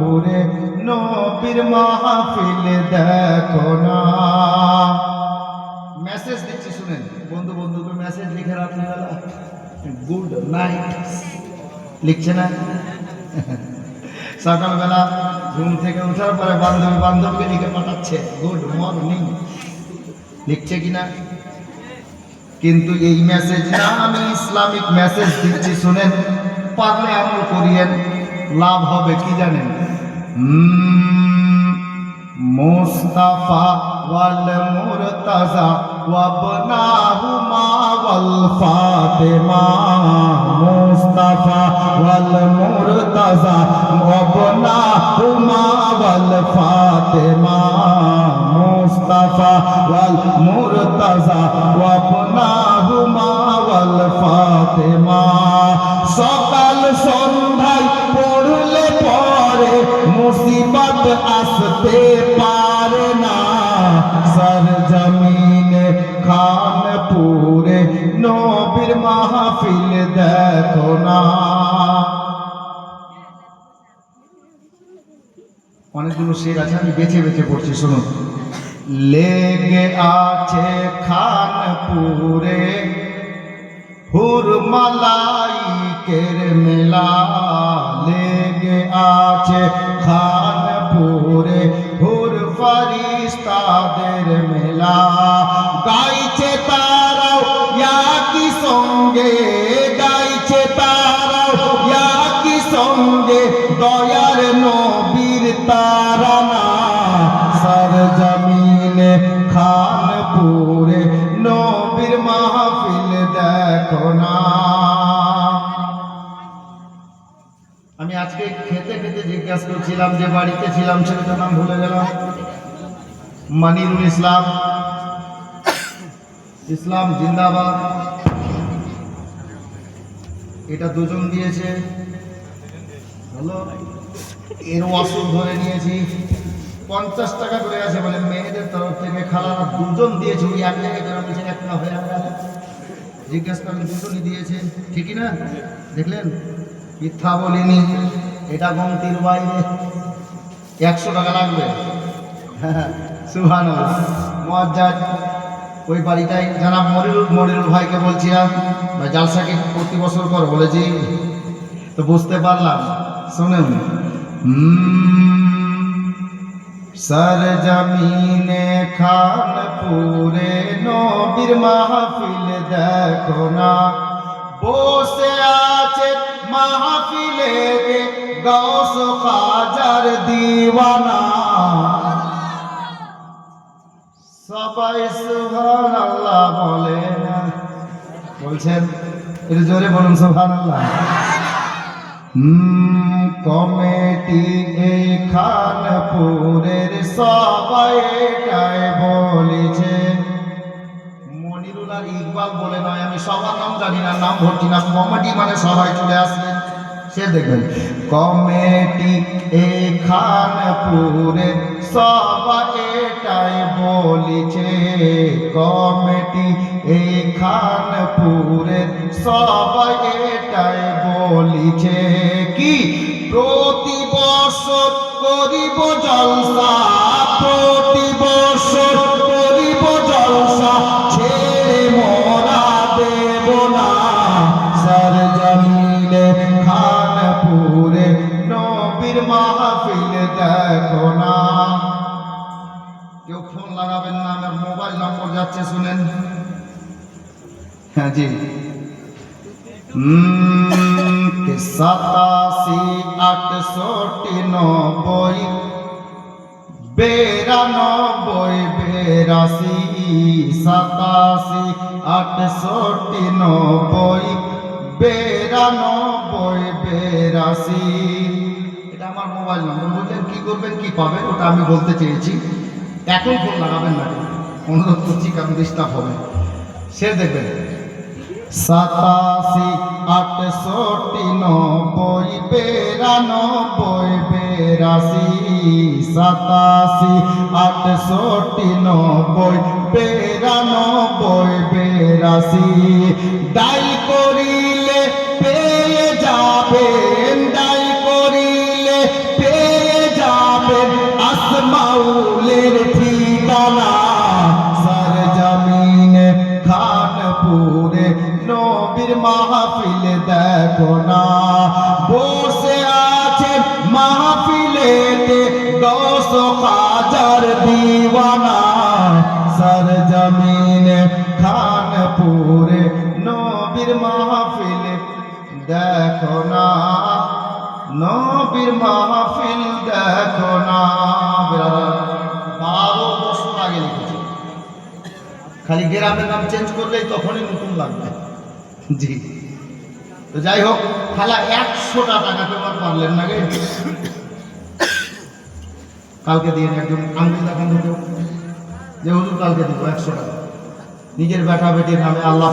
পুরে নবীর মাহফিল দেখো না। মেসেজ দিচ্ছি, শুনেন। বন্ধু বন্ধুকে মেসেজ লিখে রাত্রিবেলা গুড নাইট লিখছে না? সকালবেলা ঘুম থেকে ওঠার পরে বান্ধবী বান্ধবকে লিখে পাঠাচ্ছে গুড মর্নিং লিখছে কিনা কিন্তু এই মেসেজ না, আমি ইসলামিক মেসেজ দিচ্ছি, শুনেন। পারলে আমল করিয়েন। লাভ হবে, কি জানেন? মুস্তাফা ওয়াল মুরতাজা ওয়াবনাহুমা ওয়াল ফাতেমা। মুস্তাফা ওয়াল মুরতাজা ওয়াবনাহুমা ওয়াল ফাতেমা। মুস্তাফা ওয়াল মুরতাজা ওয়াবনাহুমা ওয়াল ফাতেমা। সকাল সন্ধ্যায় আসতে পারে না। সর জমিনে খানপুরে নবীর মাহফিল দেখো না। অনেকগুলো শের আছে, আমি বেছে বেছে পড়ছি, শুনুন। লেগে আছে খানপুরে হুর মালাইকের মেলা। লেগে আছে খানপুরে মেলা গাইছে তারাও ইয়াকি সঙ্গে, গাইছে তারাও ইয়াকি সঙ্গে, দয়ার নবীর তারানা সর জমিনে খানপুরে নবীর মাহফিল দেখো না। আমি আজকে খেতে খেতে জিজ্ঞাসা করছিলাম যে বাড়িতে ছিলাম ছেলেটার নাম ভুলে গেলাম। মানিরুল ইসলাম। ইসলাম জিন্দাবাদ। এটা দুজন দিয়েছে। হলো, এর ওয়াসুল ধরে নিয়েছি। পঞ্চাশ টাকা করে আছে বলে মেয়েদের তরফ থেকে খালারা দুজন দিয়েছে, ওই এক জায়গায় যারা বলছে একটা হয়ে গেল জিজ্ঞাসা করেন, দুজনই দিয়েছে। ঠিকই না? দেখলেন? মিথ্যা বলিনি। এটা গমতির বাইরে। একশো টাকা লাগবে। সুহান মজ্জাদ ওই বাড়িটাই জানাব মরিরুল মরিরুল ভাইকে বলছিলাম ভাই জালসাকে প্রতি বছর কর বলেছি। তো বুঝতে পারলাম, শোনেন। সর জমিনে খানপুরে নবীর মাহফিল দেখো না। বসে আছে মাহফিলে গৌস খাজার দিওয়ানা। না। বলছেন জোরে বলুন আল্লাহ কমিটি এই খানপুরের সবাই এটাই বলেছে। মনিরুল আর ইকবাল বলে নয়, আমি সবার নাম জানি না, নাম ভর্তি না, কমেটি মানে সবাই চলে আসবে সে দেখবেন। কমেটি এখানপুরে সবাই এটাই বলিছে। কমেটি এখানপুরে সবাই এটাই বলিছে। কি? প্রতি বছর করিব জলসা ফোন লাগাবেন না, আমার মোবাইল নম্বর যাচ্ছে, শুনেন। হ্যাঁ জি। সাতাশি আটষট্টি নব্বই, বেরানব্বই, বেরাশি, সাতাশি আটষট্টি নব্বই, বেরানব্বই, বেরাশি। এটা আমার মোবাইল নম্বর বললেন কি করবেন, কি পাবেন, ওটা আমি বলতে চেয়েছি। এখন ফোন লাগাবেন না। অনুরোধ করছি কারণ ডিস্টার্ব হবে। সে দেখবেন। সাতাশি আটষট্টি, নব্বই, বেরানব্বই, বেরাশি, সাতাশি আটষট্টি, নব্বই, বেরানব্বই, বেরাশি। ডাই করিলে মাহফিল দেখো না। বসে আছে মাহফিলেতে দশ হাজার দিওয়ানা। সর জমিনে খানপুরে নবীর মাহফিল দেখো না। নবীর মাহফিল খালি গ্রামের নাম চেঞ্জ করলেই তখনই নতুন লাগবে। জি। তো যাই হোক খালা একশোটা টাকা পেপার পারলেন না গে কালকে দিয়ে একজন আঙ্গুল দেখান যে হুজুর কালকে দিব একশো টাকা। নিজের বেটা বেটির নামে আল্লাহ